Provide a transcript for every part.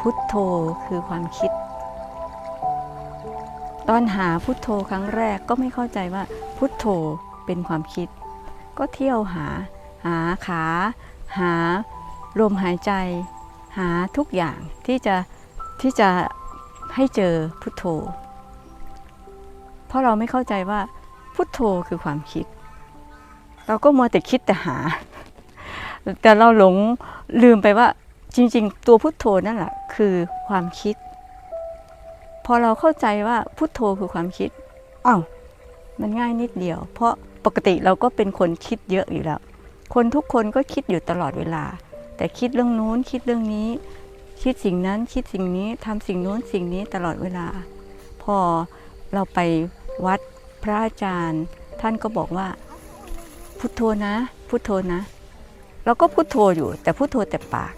พุทโธคือความคิด ตอนหาพุทโธครั้งแรกก็ไม่เข้าใจว่าพุทโธเป็นความคิด ก็เที่ยวหา หาขา หาลมหายใจ หาทุกอย่างที่จะที่จะให้เจอพุทโธ เพราะเราไม่เข้าใจว่าพุทโธคือความคิด เราก็มัวแต่คิดแต่หา แต่เราหลงลืมไปว่า จริงๆ ตัวพุทโธนั่นแหละคือความคิด พอเราเข้าใจว่าพุทโธคือความคิดอ้าวมันง่ายนิดเดียว เพราะปกติเราก็เป็นคนคิดเยอะอยู่แล้ว คนทุกคนก็คิดอยู่ตลอดเวลา แต่คิดเรื่องนู้นคิดเรื่องนี้ คิดสิ่งนั้นคิดสิ่งนี้ทำสิ่งนู้นสิ่งนี้ตลอดเวลา พอเราไปวัดพระอาจารย์ ท่านก็บอกว่า พุทโธนะ พุทโธนะ เราก็พุทโธอยู่ แต่พุทโธแต่ปาก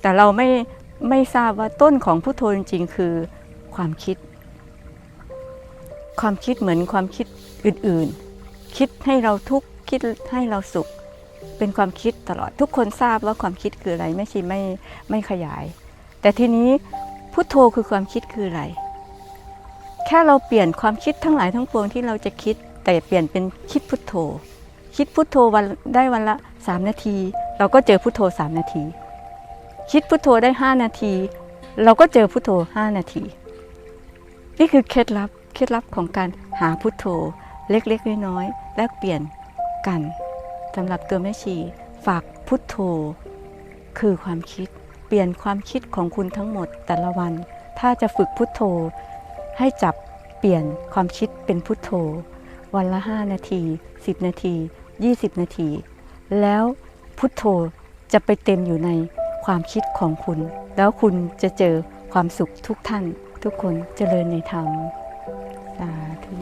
แต่เราไม่ไม่ทราบว่าต้นของพุทโธจริงๆคือความคิด ความคิดเหมือนความคิดอื่นๆ คิดให้เราทุกข์คิดให้เราสุข เป็นความคิดตลอดทุกคนทราบว่าความคิดคืออะไรไม่ใช่ไม่ไม่ขยาย แต่ทีนี้พุทโธคือความคิดคืออะไร แค่เราเปลี่ยนความคิดทั้งหลายทั้งปวงที่เราจะคิด แต่เปลี่ยนเป็นคิดพุทโธ คิดพุทโธวันได้วันละสามนาที เราก็เจอพุทโธสามนาที คิดพุทโธได้ห้านาที เราก็เจอพุทโธห้านาที นี่คือเคล็ดลับเคล็ดลับของการหาพุทโธเล็กๆน้อยๆแลกเปลี่ยนกันสำหรับตัวแม่ชีฝากพุทโธ คือความคิดเปลี่ยนความคิดของคุณทั้งหมดแต่ละวัน ถ้าจะฝึกพุทโธ ให้จับเปลี่ยนความคิดเป็นพุทโธ วันละ 5 นาที 10 นาที 20 นาที แล้วพุทโธจะไปเต็มอยู่ใน ความคิดของคุณ แล้วคุณจะเจอความสุขทุกท่าน ทุกคนเจริญในธรรม สาธุ